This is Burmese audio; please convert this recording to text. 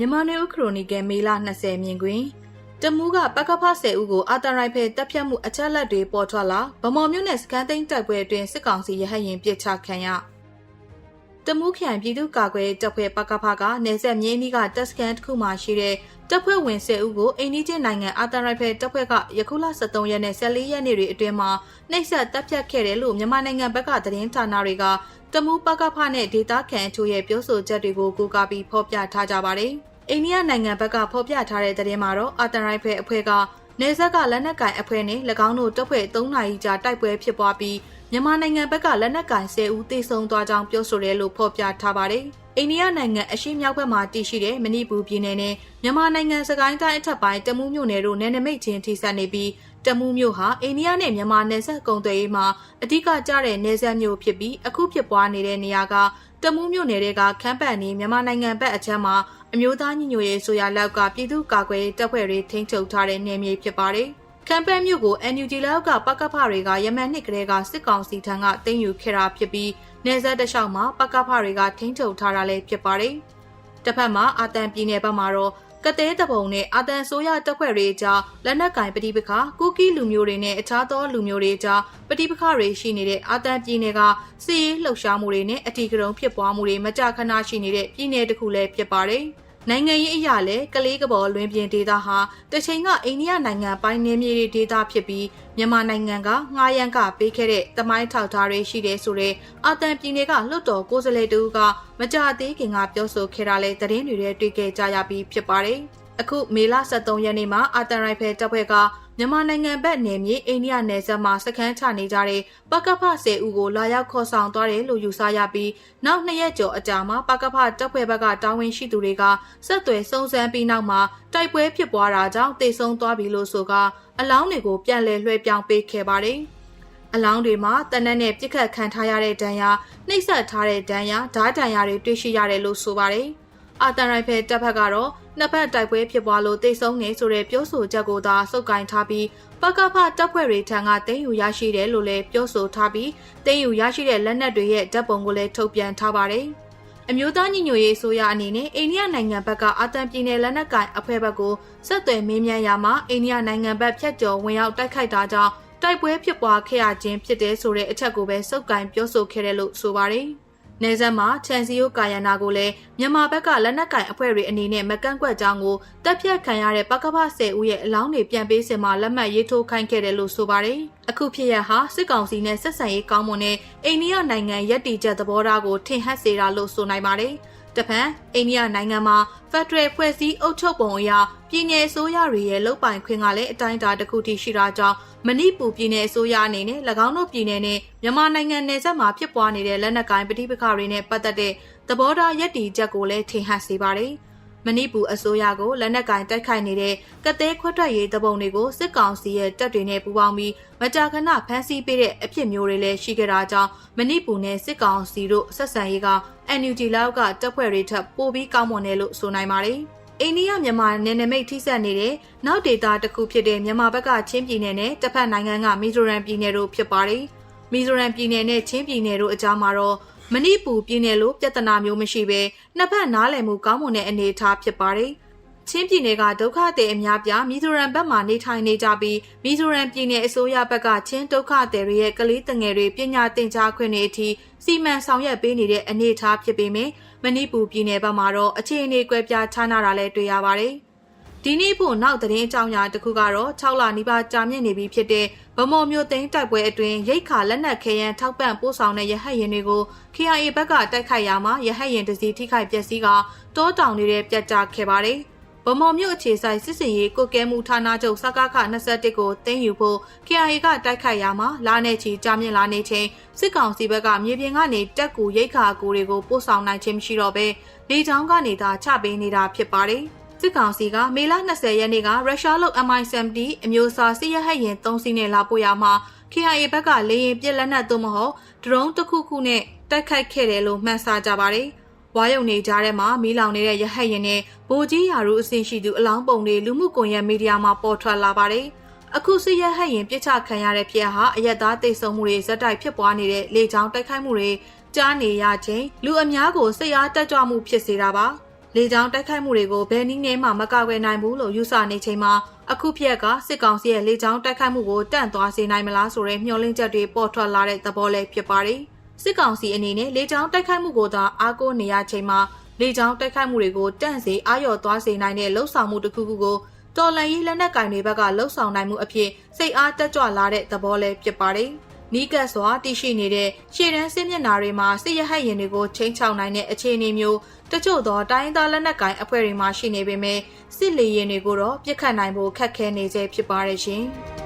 မြန်မာနေဦးခရိုနီကယ်မေလ20မြင်တွင်တမူးကပကဖ10ဦးကိုအာတရိုင်ဖယ်တပ်ဖြတ်မှုအချက်လက်တွေပေါ်ထွက်လာဗမော်မြို့နယ်စကန်သိန်းတိုက်ပွဲအတွင်းစစ်ကောင်စီရဟတ်ရင်ပစ်ချခံရတမူးခရိုင်ပြည်သူ့ကာကွယ်ရေးတပ်ဖွဲ့ပကဖကနေဆက်မြင်းနီးကတပ်စကန်တစ်ခုမှရှိတဲ့တပ်ဖွဲ့ဝင်10ဦးကိုအိန္ဒိချင်းနိုင်ငံအာတရိုင်ဖယ်တပ်ဖွဲ့ကယခုလ23ရက်နဲ့14ရက်နေ့တွေအတွင်းမှာနှိပ်စက်တပ်ဖြတ်ခဲ့တယ်လို့မြန်မာနိုင်ငံဘက်ကသတင်းဌာနတွေကတမူးပကဖနဲ့ဒေတာခန်အချို့ရဲ့ပြောဆိုချက်တွေကိုကိုးကားပြီးဖော်ပြထားကြပါတယ်။ အိန္ဒိယနိုင်ငံဘက်ကဖော်ပြထားတဲ့သတင်းမှာတော့အာတရိုင်ဖယ်အဖွဲ့ကနေဆက်ကလက်နက်ကင်အဖွဲ့နဲ့၎င်းတို့တပ်ဖွဲ့3နာရီကြာတိုက်ပွဲဖြစ်ပွားပြီးမြန်မာနိုင်ငံဘက်ကလက်နက်ကင်10ဦးသေဆုံးသွားကြောင်းပြောဆိုတယ်လို့ဖော်ပြထားပါတယ်။အိန္ဒိယနိုင်ငံအရှေ့မြောက်ဘက်မှာတည်ရှိတဲ့မဏိပူပြည်နယ်နဲ့မြန်မာနိုင်ငံစကိုင်းတိုင်းအထက်ပိုင်းတမူးမြို့နယ်တို့နယ်နိမိတ်ချင်းထိစပ်နေပြီး တမူးမြို့ဟာအိန္ဒိယနဲ့မြန်မာနယ်စပ်ကုန်သွယ်ရေးမှာအဓိကကျတဲ့နယ်စပ်မြို့ဖြစ်ပြီးအခုဖြစ်ပွားနေတဲ့နေရာကတမူးမြို့နယ်တွေကခမ်းပတ်နေမြန်မာနိုင်ငံဘက်အချမ်းမှာအမျိုးသားညီညွတ်ရေးဆိုရလောက်ကပြည်သူ့ကာကွယ်ရေးတပ်ဖွဲ့တွေထိန်းချုပ်ထားတဲ့နယ်မြေဖြစ်ပါတယ်။ကမ်ပန်းမြို့ကို NUG လောက်ကပကဖတွေကယမန်နှစ်ကလေးကစစ်ကောင်စီထံကတင်ယူခဲ့တာဖြစ်ပြီးနေဆက်တလျှောက်မှာပကဖတွေကထိန်းချုပ်ထားတာလည်းဖြစ်ပါတယ်။တစ်ဖက်မှာအာတန်ပြည်နယ်ဘက်မှာတော့ ကတဲတပုံနဲ့အာတန်ဆိုးရတပ်ဖွဲ့တွေကြားလက်နက်ကင်ပဋိပက္ခကူကီလူမျိုးတွေနဲ့အခြားသောလူမျိုးတွေကြားပဋိပက္ခတွေရှိနေတဲ့အာတန်ပြည်နယ်ကစီးရေးလှုပ်ရှားမှုတွေနဲ့အထီးကရုံဖြစ်ပွားမှုတွေမကြာခဏရှိနေတဲ့ပြည်နယ်တစ်ခုလည်းဖြစ်ပါတယ်။ နိုင်ငံရေးအရာလဲကလေးကဘော်လွင်ပြင်ဒေသဟာတချိန်ကအိန္ဒိယနိုင်ငံပိုင်းနေမြေတွေဒေသဖြစ်ပြီးမြန်မာနိုင်ငံကငှားရမ်းကပေးခဲ့တဲ့တမိုင်းထောက်ထားတွေရှိတယ်ဆိုတဲ့အာတန်ပြည်နယ်ကလွတ်တော်ကိုယ်စားလှယ်တူကမကြသေးခင်ကပြောဆိုခဲ့တာလဲသတင်းတွေထဲတွေ့ခဲ့ကြရပြီးဖြစ်ပါတယ်။ အခုမေလ23ရက်နေ့မှာအာတန်ရိုင်ဖယ်တပ်ဖွဲ့ကမြန်မာနိုင်ငံဘက်နယ်မြေအိန္ဒိယနယ်စပ်မှာစခန်းချနေကြတဲ့ပကဖ10ဦးကိုလာရောက်ခေါ်ဆောင်သွားတယ်လို့ယူဆရပြီးနောက်နှစ်ရက်ကျော်အကြာမှာပကဖတပ်ဖွဲ့ဘက်ကတာဝန်ရှိသူတွေကဆက်သွယ်စုံစမ်းပြီးနောက်မှာတိုက်ပွဲဖြစ်ပွားတာကြောင့်တေဆုံးသွားပြီလို့ဆိုကအလောင်းတွေကိုပြန်လည်လွှဲပြောင်းပေးခဲ့ပါတယ်။အလောင်းတွေမှာတနက်နဲ့ပြစ်ခတ်ခံထားရတဲ့ဒဏ်ရာနှိပ်စက်ထားတဲ့ဒဏ်ရာဓာတ်ဒဏ်ရာတွေတွေ့ရှိရတယ်လို့ဆိုပါတယ်။ အာတန်ရိုင်ဖယ်တပ်ဖက်ကတော့နှစ်ဖက်တိုက်ပွဲဖြစ်ပွားလို့တိတ်ဆုံးနေဆိုတဲ့ပြောဆိုချက်ကိုသာစုပ်ကိုင်ထားပြီးပကဖတပ်ဖွဲ့တွေထံကတင်းယူရရှိတယ်လို့လည်းပြောဆိုထားပြီးတင်းယူရရှိတဲ့လက်နက်တွေရဲ့ဓာတ်ပုံကိုလည်းထုတ်ပြန်ထားပါတယ်။အမျိုးသားညီညွတ်ရေးဆိုရအနေနဲ့အိန္ဒိယနိုင်ငံဘက်ကအာတန်ပြည်နယ်လက်နက်ကင်အဖွဲ့ဘက်ကိုဆက်သွယ်မေးမြန်းရာမှာအိန္ဒိယနိုင်ငံဘက်ဖြတ်ကျော်ဝင်ရောက်တိုက်ခိုက်တာကြောင့်တိုက်ပွဲဖြစ်ပွားခဲ့ရခြင်းဖြစ်တဲ့ဆိုတဲ့အချက်ကိုပဲစုပ်ကိုင်ပြောဆိုခဲ့တယ်လို့ဆိုပါတယ်။ နေဆက်မှာချန်စီယိုကာယနာကိုလည်းမြန်မာဘက်ကလက်နက်ကင်အဖွဲ့တွေအနေနဲ့မကန့်ကွက်ကြောင်းကိုတပ်ဖြတ်ခံရတဲ့ပကပ10ဦးရဲ့အလောင်းတွေပြန်ပေးစင်မှာလက်မှတ်ရေးထိုးခိုင်းခဲ့တယ်လို့ဆိုပါတယ်။အခုဖြစ်ရဟာစစ်ကောင်စီနဲ့ဆက်ဆံရေးကောင်းမွန်တဲ့အိန္ဒိယနိုင်ငံရက်တီချက်သဘောထားကိုထင်ဟပ်စေတာလို့ဆိုနိုင်ပါတယ်။ တပံအိန္ဒိယနိုင်ငံမှာဖက်ဒရယ်ဖွဲ့စည်းအုပ်ချုပ်ပုံအရပြည်내အစိုးရတွေရဲ့လုပ်ပိုင်ခွင့်ကလည်းအတိုင်းအတာတစ်ခုထိရှိတာကြောင့်မဏိပူပြည်내အစိုးရအနေနဲ့၎င်းတို့ပြည်내နဲ့မြန်မာနိုင်ငံနယ်စပ်မှာဖြစ်ပွားနေတဲ့လက်နက်ကိုင်ပဋိပက္ခတွေနဲ့ပတ်သက်တဲ့သဘောထားရည်တည်ချက်ကိုလည်းထင်ဟပ်စေပါတယ်။ မဏိပူအစိုးရကိုလက်နက်ကင်တိုက်ခိုက်နေတဲ့ကသေးခွတ်ထွက်ရေးတပုံတွေကိုစစ်ကောင်စီရဲ့တပ်တွေနဲ့ပူးပေါင်းပြီးမကြာခဏဖမ်းဆီးပေးတဲ့အဖြစ်မျိုးတွေလည်းရှိခဲ့တာကြောင့်မဏိပူနဲ့စစ်ကောင်စီတို့ဆက်ဆံရေးက NUG လောက်ကတပ်ဖွဲ့တွေထပ်ပိုပြီးကောင်းမွန်တယ်လို့ဆိုနိုင်ပါတယ်။အိန္ဒိယမြန်မာနယ်နိမိတ်ထိစပ်နေတဲ့နောက်ဒေသတစ်ခုဖြစ်တဲ့မြန်မာဘက်ကချင်းပြည်နယ်နဲ့တစ်ဖက်နိုင်ငံကမီဇိုရမ်ပြည်နယ်တို့ဖြစ်ပါတယ်။မီဇိုရမ်ပြည်နယ်နဲ့ချင်းပြည်နယ်တို့အကြားမှာတော့ မဏိပူပြည်နယ်လိုပြဿနာမျိုးမရှိဘဲနှစ်ဖက်နားလည်မှုကောင်းမွန်တဲ့အနေအထားဖြစ်ပါတယ်။ချင်းပြည်နယ်ကဒုက္ခသည်အများပြားမီဇိုရမ်ဘက်မှာနေထိုင်နေကြပြီးမီဇိုရမ်ပြည်နယ်အစိုးရဘက်ကချင်းဒုက္ခသည်တွေရဲ့ကလေးတငယ်တွေပညာသင်ကြားခွင့်တွေအထိစီမံဆောင်ရွက်ပေးနေတဲ့အနေအထားဖြစ်ပေမယ့်မဏိပူပြည်နယ်ဘက်မှာတော့အခြေအနေကွဲပြားခြားနာတာလည်းတွေ့ရပါတယ်။ ဒီနေ့ဖို့နောက်သတင်းအကြောင်းအရာတစ်ခုကတော့6လနီးပါးကြာမြင့်နေပြီဖြစ်တဲ့ဗမော်မျိုးသိန်းတိုက်ပွဲအတွင်းရိတ်ခါလက်နက်ခဲယမ်းထောက်ပံ့ပို့ဆောင်တဲ့ရဟတ်ရင်တွေကို KIA ဘက်ကတိုက်ခိုက်ရမှာရဟတ်ရင်တစီထိခိုက်ပျက်စီးကတောတောင်နေတဲ့ပြတ်ကျခဲ့ပါတယ်။ဗမော်မြို့အခြေဆိုင်စစ်စင်ရေးကိုကဲမှုဌာနချုပ်စကားခ21ကိုတင်းယူဖို့ KIA ကတိုက်ခိုက်ရမှာလာနေချီကြာမြင့်လာနေချိန်စစ်ကောင်စီဘက်ကမြေပြင်ကနေတက်ကူရိတ်ခါကူတွေကိုပို့ဆောင်နိုင်ခြင်းမရှိတော့ဘဲလေကြောင်းကနေသာချပေးနေတာဖြစ်ပါတယ်။ စစ်ကောင်စီကမေလ20ရက်နေ့ကရုရှားလုပ် MI-70 အမျိုးအစားစစ်ရဟတ်ယာဉ်3စီးနဲ့လာပို့ရမှာ KIA ဘက်ကလေရင်ပြစ်လက်နက်သို့မဟုတ်ဒရုန်းတစ်ခုခုနဲ့တိုက်ခိုက်ခဲ့တယ်လို့မှန်းဆကြပါတယ်။ဝါယုံနေကြတဲ့မှာမီးလောင်နေတဲ့ရဟတ်ယာဉ်နဲ့ဗိုလ်ကြီးရာထူးအဆင့်ရှိသူအလောင်းပုံတွေလူမှုကွန်ရက်မီဒီယာမှာပေါ်ထွက်လာပါတယ်။အခုစစ်ရဟတ်ရင်ပြစ်ချခံရတဲ့ဖြစ်ဟာအရက်သားတိတ်ဆုံမှုတွေဇက်တိုက်ဖြစ်ပွားနေတဲ့လေကြောင်းတိုက်ခိုက်မှုတွေကြားနေရခြင်းလူအများကိုစိတ်အားတက်ကြွမှုဖြစ်စေတာပါ လေကြောင်းတိုက်ခိုက်မှုတွေကိုဘယ်နည်းနဲ့မှမကာကွယ်နိုင်ဘူးလို့ယူဆနေချိန်မှာအခုဖြစ်ရကစစ်ကောင်စီရဲ့လေကြောင်းတိုက်ခိုက်မှုကိုတန့်သွားစေနိုင်မလားဆိုတဲ့မျှော်လင့်ချက်တွေပေါ်ထွက်လာတဲ့သဘောလည်းဖြစ်ပါတယ်။စစ်ကောင်စီအနေနဲ့လေကြောင်းတိုက်ခိုက်မှုကိုသာအားကိုးနေရချိန်မှာလေကြောင်းတိုက်ခိုက်မှုတွေကိုတန့်စေအာရော်သွားစေနိုင်တဲ့လှုပ်ဆောင်မှုတစ်ခုခုကိုတော်လန်ရေးလက်နက်ကင်တွေဘက်ကလှုပ်ဆောင်နိုင်မှုအဖြစ်စိတ်အားတက်ကြွလာတဲ့သဘောလည်းဖြစ်ပါတယ်။ နီးကပ်စွာတည်ရှိနေတဲ့ရှေ့တန်းစစ်မျက်နှာတွေမှာစစ်ရဟတ်ရင်တွေကိုချိန်ချောက်နိုင်တဲ့အခြေအနေမျိုးတချို့သောတိုင်းသားလက်နက်ကင်အဖွဲ့တွေမှာရှိနေပေမဲ့စစ်လေရင်တွေကိုတော့ပြစ်ခတ်နိုင်ဖို့ခက်ခဲနေစေဖြစ်ပါရဲ့ရှင်။